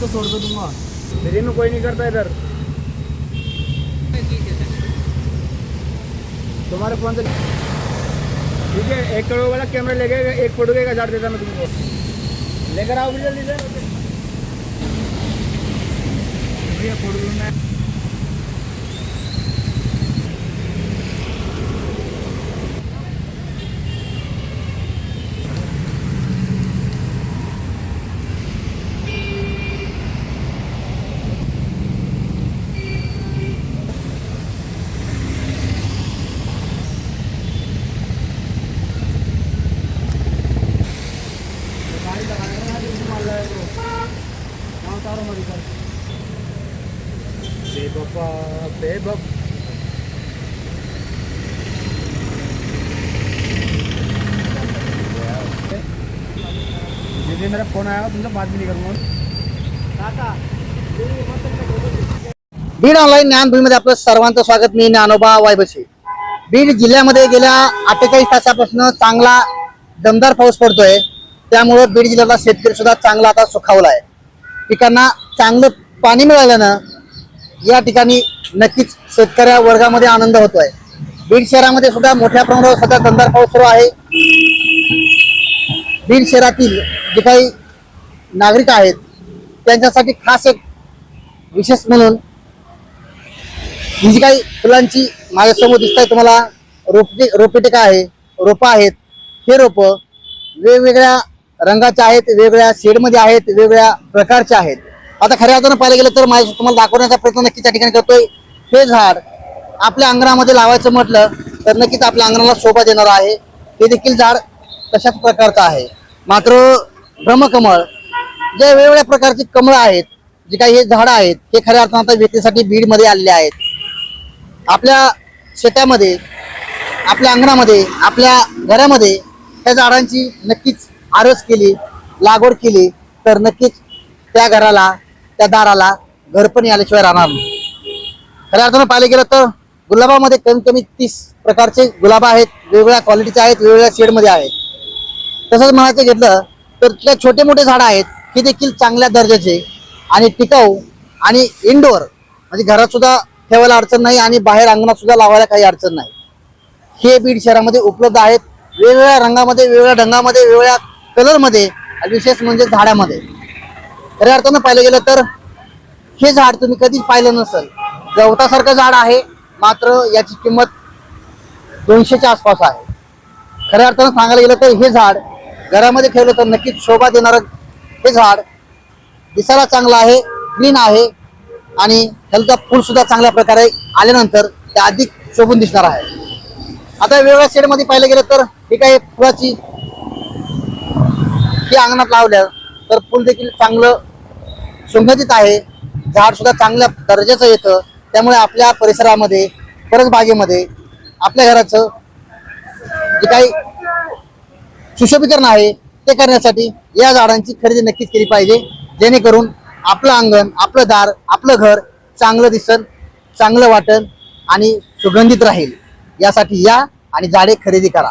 तो छोड़ दो दूंगा फ्री में कोई नहीं करता इधर तुम्हारे फोन से ठीक है एक करोड़ वाला कैमरा लेके एक फोटो के हजार देता मैं तुमको लेकर आओ जल्दी से भैया फोटो लूँ मैं बेबप्पा बेबप दीदी मेरा फोन आया तुमसे बात भी नहीं करूँगा बीड ऑनलाईन ज्ञानभूमीमध्ये आपलं सर्वांचं स्वागत. मी ज्ञानोबा वायबशी. बीड जिल्ह्यामध्ये गेल्या अठ्ठेचाळीस तासापासून चांगला दमदार पाऊस पडतोय. त्यामुळं बीड जिल्ह्यातला शेतकरी सुद्धा चांगला आता सुखावला आहे. पिकांना चांगलं पाणी मिळाल्यानं या ठिकाणी नक्कीच शेतकऱ्या वर्गामध्ये आनंद होतोय. बीड शहरामध्ये सुद्धा मोठ्या प्रमाणावर सध्या दमदार पाऊस सुरू आहे. बीड शहरातील जे काही नागरिक आहेत त्यांच्यासाठी खास एक विशेष म्हणून ही जी काही फुलांची माझ्यासमोर दिसत आहे तुम्हाला रोपटे रोपेटिका आहे रोपं आहेत हे रोपं वेगवेगळ्या रंगाचे आहेत वेगवेगळ्या शेडमध्ये आहेत वेगळ्या प्रकारच्या आहेत. आता खऱ्या अर्थानं पाहायला गेलं तर माझ्या तुम्हाला दाखवण्याचा प्रयत्न नक्कीच त्या ठिकाणी करतोय. हे झाड आपल्या अंगणामध्ये लावायचं म्हटलं तर नक्कीच आपल्या अंगणाला शोभा देणार आहे. हे देखील झाड तशाच प्रकारचं आहे. मात्र ब्रह्मकमळ जे वेगवेगळ्या प्रकारची कमळं आहेत जे काही हे झाडं आहेत ते खऱ्या अर्थानं आता विक्रीसाठी बीडमध्ये आलेले आहेत. आपल्या शेतामध्ये आपल्या अंगणामध्ये आपल्या घरामध्ये त्या झाडांची नक्कीच आरस केली लागवड केली तर नक्कीच त्या घराला त्या दाराला घर पण याल्याशिवाय राहणार नाही. खऱ्या अर्थानं पाहिलं गेलं तर गुलाबामध्ये कमीत कमी तीस प्रकारचे गुलाब आहेत वेगवेगळ्या क्वालिटीचे आहेत वेगवेगळ्या शेडमध्ये आहेत. तसंच म्हणायचं घेतलं तर त्या छोटे मोठे झाडं आहेत हे देखील चांगल्या दर्जाचे. आणि टिकाऊ आणि इनडोअर म्हणजे घरात सुद्धा ठेवायला अडचण नाही आणि बाहेर अंगणात सुद्धा लावायला काही अडचण नाही. हे बीड शहरामध्ये उपलब्ध आहेत. वेगवेगळ्या रंगामध्ये वेगवेगळ्या ढंगामध्ये वेगवेगळ्या कलरमध्ये आणि विशेष म्हणजे झाडामध्ये. खऱ्या अर्थानं पाहिलं गेलं तर हे झाड तुम्ही कधीच पाहिलं नसेल. गवतासारखं झाड आहे मात्र याची किंमत दोनशेच्या आसपास आहे. खऱ्या अर्थानं सांगायला गेलं तर हे झाड घरामध्ये ठेवलं तर नक्कीच शोभा देणारं हे झाड दिसायला चांगलं आहे ग्रीन आहे आणि त्याला फुल सुद्धा चांगल्या प्रकारे आल्यानंतर ते अधिक शोभून दिसणार आहे. आता वेगवेगळ्या शेडमध्ये पाहिलं गेलं तर ही काही फुलाची ही अंगणात लावल्या तर फुल देखील चांगलं सुगंधित आहे. झाड सुद्धा चांगल्या दर्जाचं येतं. त्यामुळे आपल्या परिसरामध्ये परसबागेमध्ये आपल्या घराचं जे काही सुशोभीकरण आहे ते करण्यासाठी या झाडांची खरेदी नक्कीच केली पाहिजे. जेणेकरून आपलं अंगण आपलं दार आपलं घर चांगलं दिसन चांगलं वाटन आणि सुगंधित राहील. यासाठी या आणि झाडे खरेदी करा.